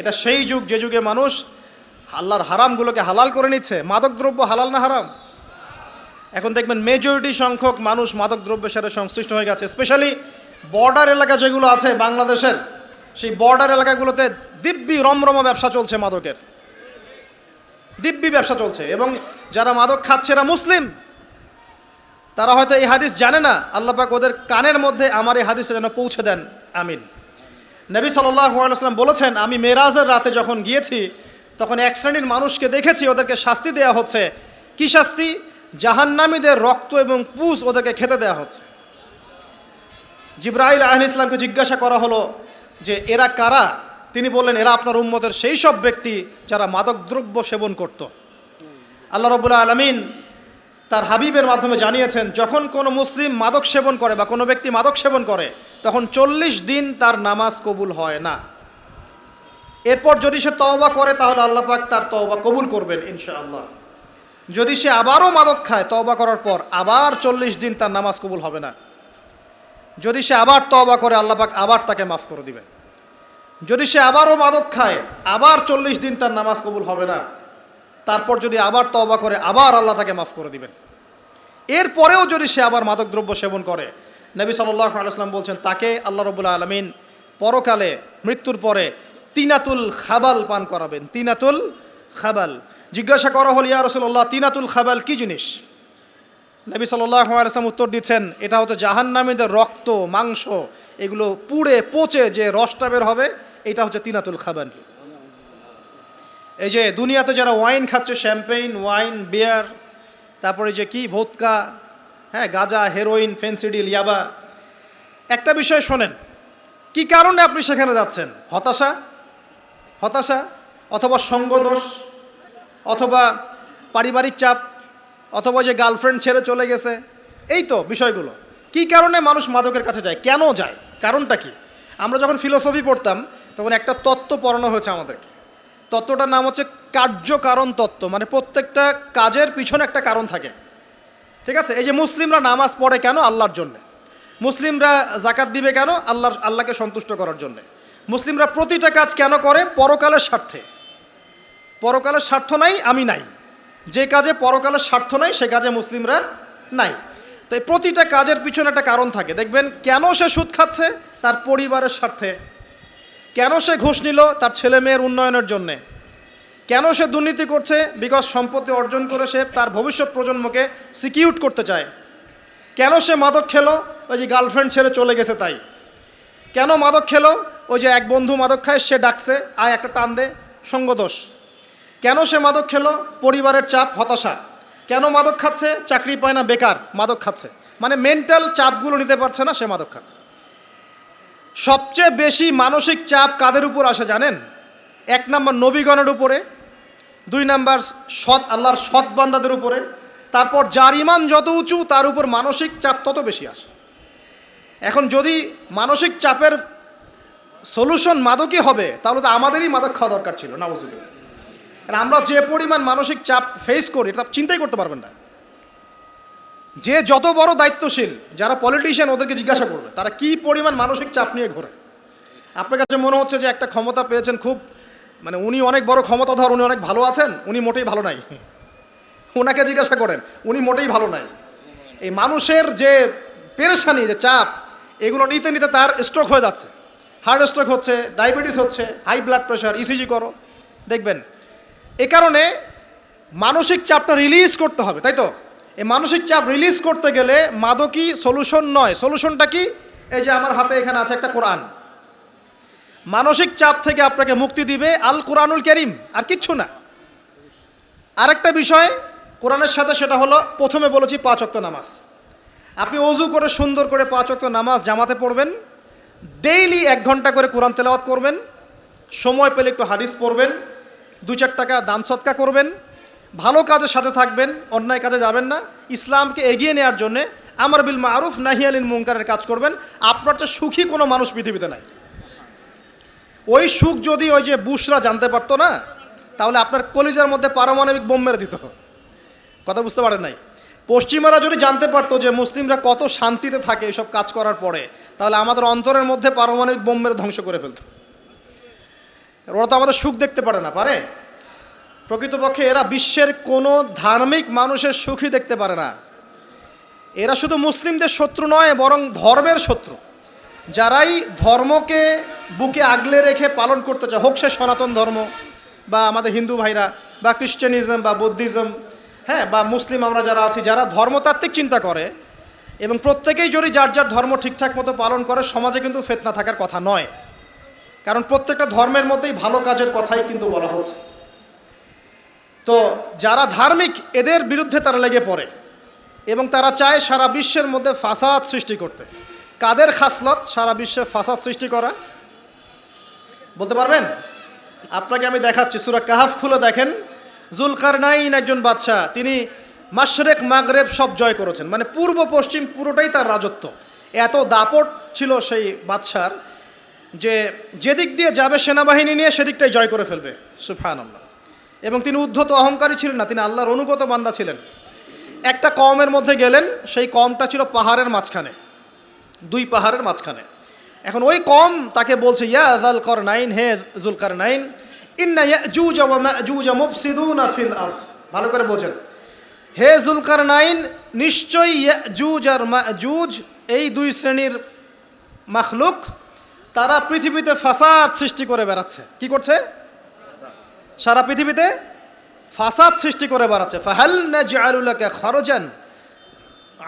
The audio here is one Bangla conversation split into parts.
এটা সেই যুগ, যে যুগে মানুষ আল্লাহর হারামগুলোকে হালাল করে নিচ্ছে। মাদকদ্রব্য হালাল না হারাম? এখন দেখবেন মেজরিটি সংখ্যক মানুষ মাদকদ্রব্যের সাথে সংশ্লিষ্ট হয়ে গেছে। স্পেশালি বর্ডার এলাকা যেগুলো আছে বাংলাদেশের, সেই বর্ডার এলাকাগুলোতে দিব্যি রমরমা ব্যবসা চলছে মাদকের। দিব্যি ব্যবসা চলছে এবং যারা মাদক খাচ্ছে এরা মুসলিম। তারা হয়তো এই হাদিস জানে না, আল্লাহ পাক ওদের কানের মধ্যে আমার এই হাদিসটা যেন পৌঁছে দেন। আমিন। নবী সাল্লাম বলেছেন, আমি মেরাজের রাতে যখন গিয়েছি, তখন এক শ্রেণির মানুষকে দেখেছি, ওদেরকে শাস্তি দেওয়া হচ্ছে। কি শাস্তি? জাহান্নামীদের রক্ত এবং পুষ ওদেরকে খেতে দেওয়া হচ্ছে। জিব্রাহিল আহন ইসলামকে জিজ্ঞাসা করা হলো যে, এরা কারা? তিনি বললেন, এরা আপনার উম্মতের সেই সব ব্যক্তি যারা মাদকদ্রব্য সেবন করত। আল্লাহ রবুল্লা আলমিন তার হাবিবের মাধ্যমে জানিয়েছেন, যখন কোনো মুসলিম মাদক সেবন করে বা কোনো ব্যক্তি মাদক সেবন করে, তখন চল্লিশ দিন তার নামাজ কবুল হয় না। এরপর যদি সে তওবা করে, তাহলে আল্লাহ পাক তার তওবা কবুল করবেন, ইনশাআল্লাহ। যদি সে আবারও মাদক খায় তওবা করার পর, আবার চল্লিশ দিন তার নামাজ কবুল হবে না। যদি সে আবার তওবা করে, আল্লাহ পাক আবার তাকে মাফ করে দিবেন যদি সে আবারও মাদক খায়, আবার চল্লিশ দিন তার নামাজ কবুল হবে না। তারপর যদি আবার তওবা করে, আবার আল্লাহ তাকে মাফ করে দিবেন। এরপরেও যদি সে আবার মাদকদ্রব্য সেবন করে, নবী সাল্লাহ আলাইসলাম বলছেন, তাকে আল্লাহ রবুল্লা আলমিন পরকালে মৃত্যুর পরে তিনাতুল খাবাল পান করাবেন, তিনাতুল খাবাল। জিজ্ঞাসা করা হল, ইয়া রসুল্লাহ তিনাতুল খাবাল কি জিনিস? নবী সাল্লাহ আলাইসলাম উত্তর দিচ্ছেন, এটা হতো জাহান্নামীদের রক্ত, মাংস, এগুলো পুড়ে পচে যে রসটা বের হবে, এটা হচ্ছে তিনাতুল খাবাল। এই যে দুনিয়াতে যারা ওয়াইন খাচ্ছে, শ্যাম্পেইন, ওয়াইন, বিয়ার তারপরে যে কি? ভোটকা হ্যাঁ গাজা হেরোইন ফেন্সিডিল ইয়াবা। একটা বিষয় শোনেন, কি কারণে আপনি সেখানে যাচ্ছেন? হতাশা? হতাশা? অথবা সঙ্গদোষ? অথবা পারিবারিক চাপ? অথবা যে গার্লফ্রেন্ড ছেড়ে চলে গেছে? এই তো বিষয়গুলো। কি কারণে মানুষ মাদকের কাছে যায়? কেন যায়? কারণটা কি? আমরা যখন ফিলোসফি পড়তাম, তখন একটা তত্ত্ব পড়ানো হয়েছে আমাদেরকে। তত্ত্বটার নাম হচ্ছে কার্যকারণ তত্ত্ব মানে প্রত্যেকটা কাজের পিছনে একটা কারণ থাকে। ঠিক আছে? এই যে মুসলিমরা নামাজ পড়ে কেন? আল্লাহর জন্য। মুসলিমরা জাকাত দিবে কেন? আল্লাহ আল্লাহকে সন্তুষ্ট করার জন্য। মুসলিমরা প্রতিটা কাজ কেন করে? পরকালের স্বার্থে। পরকালের স্বার্থ নাই, আমি নাই। যে কাজে পরকালের স্বার্থ নাই, সে কাজে মুসলিমরা নাই। তাই প্রতিটা কাজের পিছনে একটা কারণ থাকে। দেখবেন, কেন সে সুদ খাচ্ছে? তার পরিবারের স্বার্থে। কেন সে ঘুষ নিল? তার ছেলে মেয়ের উন্নয়নের জন্যে। কেন সে দুর্নীতি করছে? বিকজ সম্পত্তি অর্জন করে সে তার ভবিষ্যৎ প্রজন্মকে সিকিউর করতে চায়। কেন সে মাদক খেলো? ওই যে গার্লফ্রেন্ড ছেড়ে চলে গেছে তাই। কেন মাদক খেলো? ওই যে এক বন্ধু মাদক খায়, সে ডাকছে, আয় একটা টান দে, সঙ্গদোষ। কেন সে মাদক খেলো? পরিবারের চাপ, হতাশা। কেন মাদক খাচ্ছে? চাকরি পায় না, বেকার, মাদক খাচ্ছে। মানে মেন্টাল চাপগুলো নিতে পারছে না, সে মাদক খাচ্ছে। সবচেয়ে বেশি মানসিক চাপ কাদের উপর আসে জানেন? এক নম্বর নবীগণের উপরে, দুই নাম্বার সৎ, আল্লাহর সৎ বান্দাদের উপরে, তারপর যার ইমান যত উঁচু, তার উপর মানসিক চাপ তত বেশি আসে। এখন যদি মানসিক চাপের সলিউশন মাদকই হবে, তাহলে তো আমাদেরই মাদক খাওয়া দরকার ছিল, নাউজুবিল্লাহ। কারণ আমরা যে পরিমাণ মানসিক চাপ ফেস করি, এটা চিন্তাই করতে পারবেন না। যে যত বড় দায়িত্বশীল, যারা পলিটিশিয়ান ওদেরকে জিজ্ঞাসা করবে, তারা কি পরিমাণ মানসিক চাপ নিয়ে ঘোরে? আপনার কাছে মনে হচ্ছে যে একটা ক্ষমতা পেয়েছেন খুব মানে উনি অনেক বড় ক্ষমতাধর, উনি অনেক ভালো আছেন, উনি মোটেই ভালো নাই। ওনাকে জিজ্ঞাসা করেন, উনি মোটেই ভালো নাই। এই মানুষের যে পেরেশানি, যে চাপ, এগুলো নিতে নিতে তার স্ট্রোক হয়ে যাচ্ছে। হার্ট স্ট্রোক হচ্ছে ডায়াবেটিস হচ্ছে হাই ব্লাড প্রেশার ইসিজি করো। দেখবেন, এ কারণে মানসিক চাপটা রিলিজ করতে হবে, তাই তো? এই মানসিক চাপ রিলিজ করতে গেলে মাদকই সলিউশন নয়। সলিউশনটা কি? এই যে আমার হাতে এখানে আছে একটা কোরআন। মানসিক চাপ থেকে আপনাকে মুক্তি দিবে আল কোরআনুল করিম, আর কিচ্ছু না। আরেকটা বিষয় কোরআনের সাথে সেটা হলো, প্রথমে বলেছি পাঁচ অক্ত নামাজ। আপনি অজু করে সুন্দর করে পাঁচ অক্ত নামাজ জামাতে পড়বেন, ডেইলি এক ঘণ্টা করে কোরআন তেলাওয়াত করবেন, সময় পেলে একটু হাদিস পড়বেন, দু চার টাকা দান সৎকা করবেন, ভালো কাজের সাথে থাকবেন, অন্যায় কাজে যাবেন না। ইসলামকে এগিয়ে নেওয়ার জন্যে, আমার বিল মারুফ নাহিয়ালিন মুঙ্কারের কাজ করবেন। আপনার তো সুখী কোনো মানুষ পৃথিবীতে নাই। ওই সুখ যদি ওই যে বুশরা জানতে পারতো না, তাহলে আপনার কলিজার মধ্যে পারমাণবিক বোম মেরে দিত। কথা বুঝতে পারেন নাই? পশ্চিমারা যদি জানতে পারতো যে মুসলিমরা কত শান্তিতে থাকে এসব কাজ করার পরে, তাহলে আমাদের অন্তরের মধ্যে পারমাণবিক বোম মেরে ধ্বংস করে ফেলতো। ওরা তো আমাদের সুখ দেখতে পারে না, পারে? প্রকৃতপক্ষে এরা বিশ্বের কোনো ধার্মিক মানুষের সুখই দেখতে পারে না। এরা শুধু মুসলিমদের শত্রু নয়, বরং ধর্মের শত্রু। যারাই ধর্মকে বুকে আগলে রেখে পালন করতে চায়। হোক সে সনাতন ধর্ম বা আমাদের হিন্দু ভাইরা বা খ্রিশ্চানিজম বা বৌদ্ধিজম হ্যাঁ বা মুসলিম আমরা যারা আছি, যারা ধর্মতাত্ত্বিক চিন্তা করে এবং প্রত্যেকেই যদি যার যার ধর্ম ঠিকঠাক মতো পালন করে, সমাজে কিন্তু ফেতনা থাকার কথা নয়। কারণ প্রত্যেকটা ধর্মের মধ্যেই ভালো কাজের কথাই কিন্তু বলা হচ্ছে। তো যারা ধার্মিক, এদের বিরুদ্ধে তারা লেগে পড়ে এবং তারা চায় সারা বিশ্বের মধ্যে ফাসাদ সৃষ্টি করতে। কাদের খাসলত? সারা বিশ্বে ফাসাদ সৃষ্টি করা বলতে পারবেন? আপনাকে আমি দেখাচ্ছি, সুরা কাহাফ খুলে দেখেন। জুলকার নাইন একজন বাদশাহ, তিনি মাশরেক, মাগরেব সব জয় করেছেন। মানে পূর্ব, পশ্চিম পুরোটাই তার রাজত্ব। এত দাপট ছিল সেই বাদশার যে যেদিক দিয়ে যাবে সেনাবাহিনী নিয়ে সেদিকটাই জয় করে ফেলবে। সুফান এবং তিনি উদ্ধত অহংকারী ছিলেন না, তিনি আল্লাহর অনুগত বান্দা ছিলেন। একটা কমের মধ্যে গেলেন, সেই কমটা ছিল পাহাড়ের মাঝখানে। দুই পাহাড়ের মাঝখানে। এখন ওই কম তাকে বলছে, ইয়া আজাল কর নাইন হে জুলকার নাইন ইন্না ইয়াজুজ ওয়া মা'জুজ মুফসিদুনা ফিল আরদ। ভালো করে বোঝেন। হে জুলকার নাইন নিশ্চয়ই ইয়াজুজ আর মা'জুজ, এই দুই শ্রেণির মাখলুক, তারা পৃথিবীতে ফাসাদ সৃষ্টি করে বেড়াচ্ছে। কি করছে? সারা পৃথিবীতে ফাসাদ সৃষ্টি করে বেড়াচ্ছে। ফাহাল নাজআলুলাকা খরজান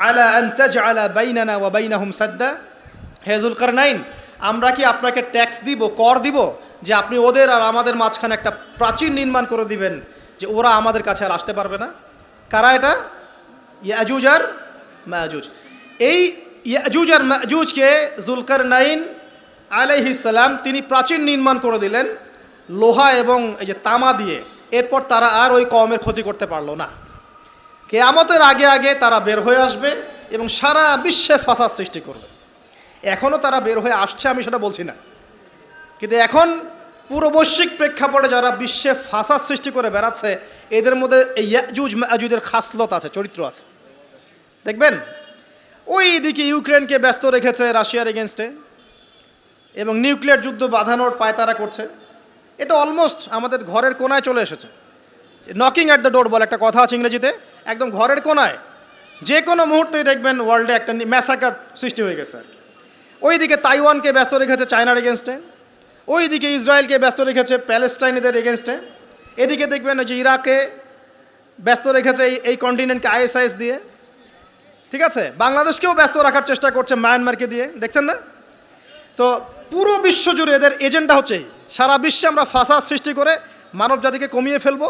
আলা আন তাজআলা বাইনানা ওয়া বাইনাহুম সাদ্দা। হে জুলকারনাইন, আমরা কি আপনাকে ট্যাক্স দিব, কর দিব, যে আপনি ওদের আর আমাদের মাঝখানে একটা প্রাচীর নির্মাণ করে দিবেন, যে ওরা আমাদের কাছে আর আসতে পারবে না? কারা এটা? ইয়াজুজ আর মাজুজ এই ইয়াজুজ আর মাজুজকে জুলকার নাইন আলাইহিসাল্লাম তিনি প্রাচীন নির্মাণ করে দিলেন, লোহা এবং এই যে তামা দিয়ে। এরপর তারা আর ওই কমের ক্ষতি করতে পারল না। কেয়ামতের আগে আগে তারা বের হয়ে আসবে এবং সারা বিশ্বে ফাসাদ সৃষ্টি করবে। এখনও তারা বের হয়ে আসছে, আমি সেটা বলছি না। কিন্তু এখন পুরো বৈশ্বিক প্রেক্ষাপটে যারা বিশ্বে ফাসাদ সৃষ্টি করে বেড়াচ্ছে, এদের মধ্যে এই ইয়াজুজ মাজুজের খাসলত আছে, চরিত্র আছে। দেখবেন, ওই দিকে ইউক্রেনকে ব্যস্ত রেখেছে রাশিয়ার এগেনস্টে এবং নিউক্লিয়ার যুদ্ধ বাঁধানোর পায়তারা করছে। এটা অলমোস্ট আমাদের ঘরের কোনায় চলে এসেছে। নকিং অ্যাট দ্য ডোর বলে একটা কথা আছে ইংরেজিতে, একদম ঘরের কোনায়। যে কোনো মুহূর্তেই দেখবেন ওয়ার্ল্ডে একটা ম্যাসাকার সৃষ্টি হয়ে গেছে আর ওইদিকে তাইওয়ানকে ব্যস্ত রেখেছে চায়নার এগেনস্টে, ওইদিকে ইসরায়েলকে ব্যস্ত রেখেছে প্যালেস্টাইনিদের এগেনস্টে। এদিকে দেখবেন যে ইরাকে ব্যস্ত রেখেছে এই এই কন্টিনেন্টকে আইএসআইএস দিয়ে। ঠিক আছে? বাংলাদেশকেও ব্যস্ত রাখার চেষ্টা করছে মায়ানমারকে দিয়ে। দেখছেন না? তো পুরো বিশ্ব জুড়ে এদের এজেন্ডা হচ্ছে সারা বিশ্বে আমরা ফাসাদ সৃষ্টি করে মানব জাতিকে কমিয়ে ফেলব,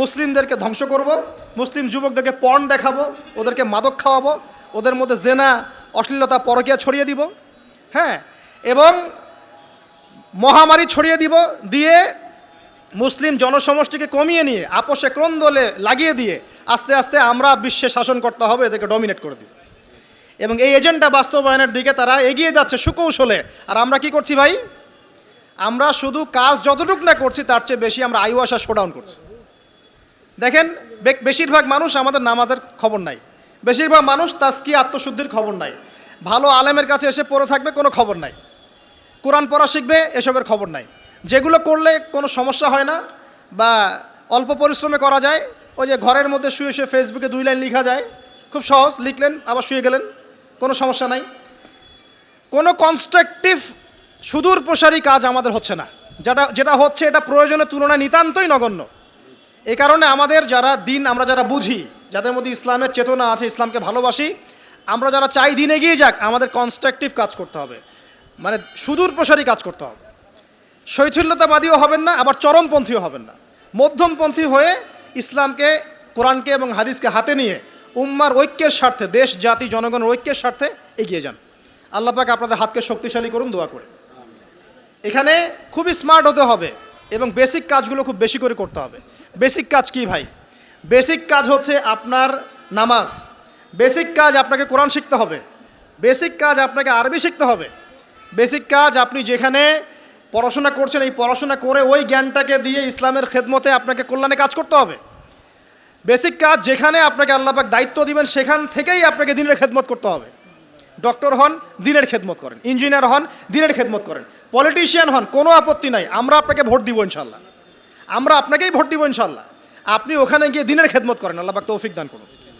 মুসলিমদেরকে ধ্বংস করব, মুসলিম যুবকদেরকে পণ দেখাবো, ওদেরকে মাদক খাওয়াবো, ওদের মধ্যে জেনা, অশ্লীলতা, পরকিয়া ছড়িয়ে দিব। হ্যাঁ এবং মহামারী ছড়িয়ে দিব, দিয়ে মুসলিম জনসমষ্টিকে কমিয়ে নিয়ে আপোষে ক্রন্দলে লাগিয়ে দিয়ে আস্তে আস্তে আমরা বিশ্বে শাসন করতে হবে, এদেরকে ডমিনেট করে দিব। এবং এই এজেন্ডা বাস্তবায়নের দিকে তারা এগিয়ে যাচ্ছে সুকৌশলে। আর আমরা কি করছি ভাই? আমরা শুধু কাজ যতটুকু না করছি, তার চেয়ে বেশি আমরা আসা শোডাউন করছি। দেখেন বেশিরভাগ মানুষ আমাদের নামাজের খবর নাই। বেশিরভাগ মানুষ তাস্কি আত্মশুদ্ধির খবর নাই। ভালো আলেমের কাছে এসে পড়ে থাকবে, কোনো খবর নাই। কোরআন পড়া শিখবে, এসবের খবর নাই। যেগুলো করলে কোনো সমস্যা হয় না বা অল্প পরিশ্রমে করা যায়, ওই যে ঘরের মধ্যে শুয়ে শুয়ে ফেসবুকে দুই লাইন লেখা যায়, খুব সহজ, লিখলেন, আবার শুয়ে গেলেন, কোনো সমস্যা নাই। কোনো কনস্ট্রাকটিভ সুদূর প্রসারী কাজ আমাদের হচ্ছে না। যেটা যেটা হচ্ছে এটা প্রয়োজনের তুলনায় নিতান্তই নগণ্য। এ কারণে আমাদের যারা দিন, আমরা যারা বুঝি, যাদের মধ্যে ইসলামের চেতনা আছে, ইসলামকে ভালোবাসি আমরা যারা চাই দিন এগিয়ে যাক, আমাদের কনস্ট্রাকটিভ কাজ করতে হবে। মানে সুদূর প্রসারী কাজ করতে হবে। শৈথিল্যতাবাদীও হবেন না, আবার চরমপন্থীও হবেন না। মধ্যমপন্থী হয়ে ইসলামকে, কোরআনকে এবং হাদিসকে হাতে নিয়ে উম্মার ঐক্যের স্বার্থে, দেশ, জাতি, জনগণের ঐক্যের স্বার্থে এগিয়ে যান। আল্লাহ পাক আপনাদের হাতকে শক্তিশালী করুন, দোয়া করে। এখানে খুবই স্মার্ট হতে হবে এবং বেসিক কাজগুলো খুব বেশি করে করতে হবে। বেসিক কাজ কি ভাই? বেসিক কাজ হচ্ছে আপনার নামাজ। বেসিক কাজ আপনাকে কোরআন শিখতে হবে। বেসিক কাজ আপনাকে আরবি শিখতে হবে। বেসিক কাজ আপনি যেখানে পড়াশোনা করছেন, এই পড়াশোনা করে ওই জ্ঞানটাকে দিয়ে ইসলামের খেদমতে আপনাকে কল্যাণে কাজ করতে হবে। বেসিক কাজ যেখানে আপনাকে আল্লাপাক দায়িত্ব দিবেন, সেখান থেকেই আপনাকে দিনের খেদমত করতে হবে। ডক্টর হন, দিনের খেদমত করেন। ইঞ্জিনিয়ার হন, দিনের খেদমত করেন। পলিটিশিয়ান হন, কোনো আপত্তি নাই। আমরা আপনাকে ভোট দিব ইনশাল্লাহ আমরা আপনাকেই ভোট দিব ইনশাল্লাহ আপনি ওখানে গিয়ে দিনের খেদমত করেন। আল্লাহ পাক তৌফিক দান করুন।